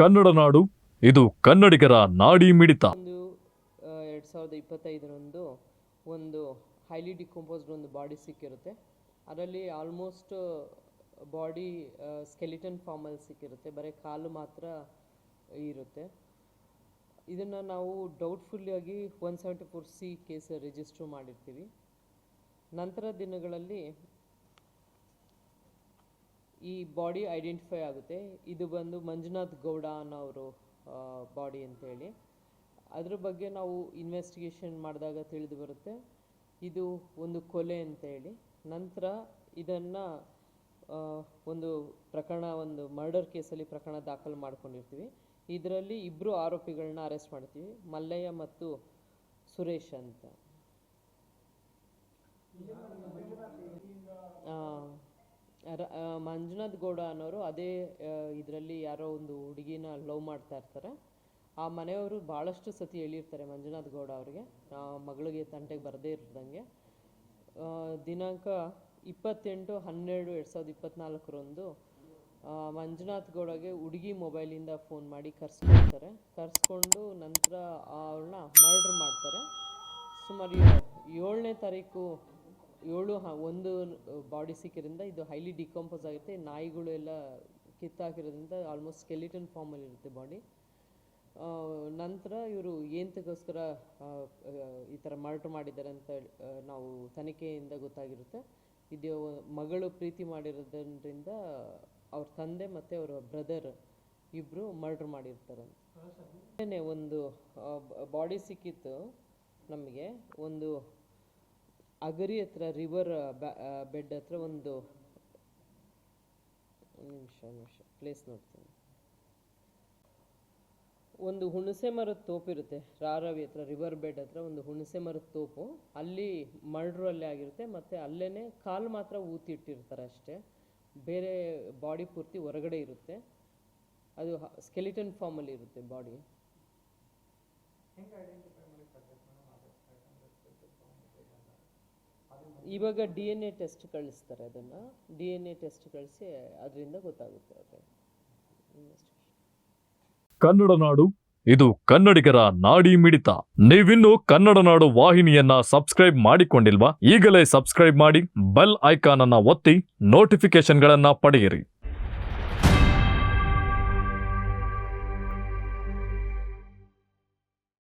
ಕನ್ನಡ ನಾಡು, ಇದು ಕನ್ನಡಿಗರ ನಾಡಿ ಮಿಡಿತ. ಒಂದು ಎರಡು ಸಾವಿರದ ಇಪ್ಪತ್ತೈದರಂದು ಒಂದು ಹೈಲಿ ಡಿಕಂಪೋಸ್ಡ್ ಒಂದು ಬಾಡಿ ಸಿಕ್ಕಿರುತ್ತೆ. ಅದರಲ್ಲಿ ಆಲ್ಮೋಸ್ಟ್ ಬಾಡಿ ಸ್ಕೆಲಿಟನ್ ಫಾರ್ಮಲ್ಲಿ ಸಿಕ್ಕಿರುತ್ತೆ. ಬರೀ ಕಾಲು ಮಾತ್ರ ಇರುತ್ತೆ. ಇದನ್ನು ನಾವು ಡೌಟ್ಫುಲ್ಲಿಯಾಗಿ one seventy four C case register ಮಾಡಿರ್ತೀವಿ. ನಂತರ ದಿನಗಳಲ್ಲಿ ಈ ಬಾಡಿ ಐಡೆಂಟಿಫೈ ಆಗುತ್ತೆ. ಇದು ಬಂದು ಮಂಜುನಾಥ್ ಗೌಡ ಅನ್ನೋರು ಬಾಡಿ ಅಂತೇಳಿ. ಅದ್ರ ಬಗ್ಗೆ ನಾವು ಇನ್ವೆಸ್ಟಿಗೇಷನ್ ಮಾಡಿದಾಗ ತಿಳಿದು ಬರುತ್ತೆ. ಇದು ಒಂದು ಕೊಲೆ ಅಂತೇಳಿ. ನಂತರ ಇದನ್ನು ಒಂದು ಪ್ರಕರಣ, ಒಂದು ಮರ್ಡರ್ ಕೇಸಲ್ಲಿ ಪ್ರಕರಣ ದಾಖಲು ಮಾಡ್ಕೊಂಡಿರ್ತೀವಿ. ಇದರಲ್ಲಿ ಇಬ್ಬರು ಆರೋಪಿಗಳನ್ನ ಅರೆಸ್ಟ್ ಮಾಡ್ತೀವಿ. ಮಲ್ಲಯ್ಯ ಮತ್ತು ಸುರೇಶ್ ಅಂತ ಆ, ರ- ಆ, ಮಂಜುನಾಥ್ ಗೌಡ ಅನ್ನೋರು ಅದೇ ಇದರಲ್ಲಿ ಯಾರೋ ಒಂದು ಹುಡುಗಿನ ಲವ್ ಮಾಡ್ತಾ ಇರ್ತಾರೆ. ಆ ಮನೆಯವರು ಭಾಳಷ್ಟು ಸತಿ ಹೇಳಿರ್ತಾರೆ ಮಂಜುನಾಥ್ ಗೌಡ ಅವರಿಗೆ. ಮಗಳಿಗೆ ತಂಟೆಗೆ ಬರದೇ ಇರ್ದಂಗೆ. ದಿನಾಂಕ ಇಪ್ಪತ್ತೆಂಟು ಹನ್ನೆರಡು ಎರಡು ಸಾವಿರದ ಇಪ್ಪತ್ತ್ನಾಲ್ಕರಂದು ಮಂಜುನಾಥ್ ಗೌಡಗೆ ಹುಡುಗಿ ಮೊಬೈಲಿಂದ ಫೋನ್ ಮಾಡಿ ಕರ್ಸ್ಕೊಳ್ತಾರೆ ಕರ್ಸ್ಕೊಂಡು ನಂತರ ಅವ್ರನ್ನ ಮರ್ಡ್ರ್ ಮಾಡ್ತಾರೆ. ಸುಮಾರು ಏಳನೇ ತಾರೀಕು ಏಳು ಹ ಒಂದು ಬಾಡಿ ಸಿಕ್ಕಿರೋದ್ರಿಂದ ಇದು ಹೈಲಿ ಡಿಕಂಪೋಸ್ ಆಗುತ್ತೆ. ನಾಯಿಗಳು ಎಲ್ಲ ಕಿತ್ತಾಕಿರೋದ್ರಿಂದ ಆಲ್ಮೋಸ್ಟ್ ಸ್ಕೆಲಿಟನ್ ಫಾರ್ಮಲ್ಲಿ ಇರುತ್ತೆ ಬಾಡಿ ನಂತರ ಇವರು ಏಂತಕ್ಕೋಸ್ಕರ ಈ ಥರ ಮರ್ಡ್ರ್ ಮಾಡಿದ್ದಾರೆ ಅಂತ ನಾವು ತನಿಖೆಯಿಂದ ಗೊತ್ತಾಗಿರುತ್ತೆ. ಇದು ಮಗಳು ಪ್ರೀತಿ ಮಾಡಿರೋದ್ರಿಂದ ಅವ್ರ ತಂದೆ ಮತ್ತು ಅವರ ಬ್ರದರ್ ಇಬ್ಬರು ಮರ್ಡ್ರ್ ಮಾಡಿರ್ತಾರೆ. ಒಂದು ಬಾಡಿ ಸಿಕ್ಕಿತ್ತು ನಮಗೆ. ಒಂದು ಅಗರಿ ಹತ್ರ ರಿವರ್ ಬೆಡ್ ಹತ್ರ ಒಂದು ನಿಮಿಷ ನಿಮಿಷ ಪ್ಲೇಸ್ ನೋಡ್ತೀನಿ. ಒಂದು ಹುಣಸೆ ಮರದ ತೋಪು ಇರುತ್ತೆ, ರಾರವಿ ಹತ್ರ ರಿವರ್ ಬೆಡ್ ಹತ್ರ ಒಂದು ಹುಣಸೆ ಮರದ ತೋಪು. ಅಲ್ಲಿ ಮರ್ಡ್ರು ಅಲ್ಲೇ ಆಗಿರುತ್ತೆ, ಮತ್ತು ಅಲ್ಲೇ ಕಾಲು ಮಾತ್ರ ಊತಿ ಇಟ್ಟಿರ್ತಾರೆ ಅಷ್ಟೇ. ಬೇರೆ ಬಾಡಿ ಪೂರ್ತಿ ಹೊರಗಡೆ ಇರುತ್ತೆ. ಅದು ಸ್ಕೆಲಿಟನ್ ಫಾರ್ಮಲ್ಲಿ ಇರುತ್ತೆ ಬಾಡಿ ಇವಾಗ ಡಿ ಎನ್ ಎ ಟೆಸ್ಟ್ ಕಳಿಸ್ತಾರೆ ಅದನ್ನು. ಡಿ ಎನ್ ಎ ಟೆಸ್ಟ್ ಕಳಿಸಿ ಅದರಿಂದ ಗೊತ್ತಾಗುತ್ತೆ ಅದು ಕನ್ನಡ ನಾಡು, ಇದು ಕನ್ನಡಿಗರ ನಾಡಿ ಮಿಡಿತ. ನೀವಿನ್ನು ಕನ್ನಡ ನಾಡು ವಾಹಿನಿಯನ್ನ ಸಬ್ಸ್ಕ್ರೈಬ್ ಮಾಡಿಕೊಂಡಿಲ್ವಾ? ಈಗಲೇ ಸಬ್ಸ್ಕ್ರೈಬ್ ಮಾಡಿ, ಬೆಲ್ ಐಕಾನ್ ಅನ್ನ ಒತ್ತಿ ನೋಟಿಫಿಕೇಶನ್ಗಳನ್ನ ಪಡೆಯಿರಿ.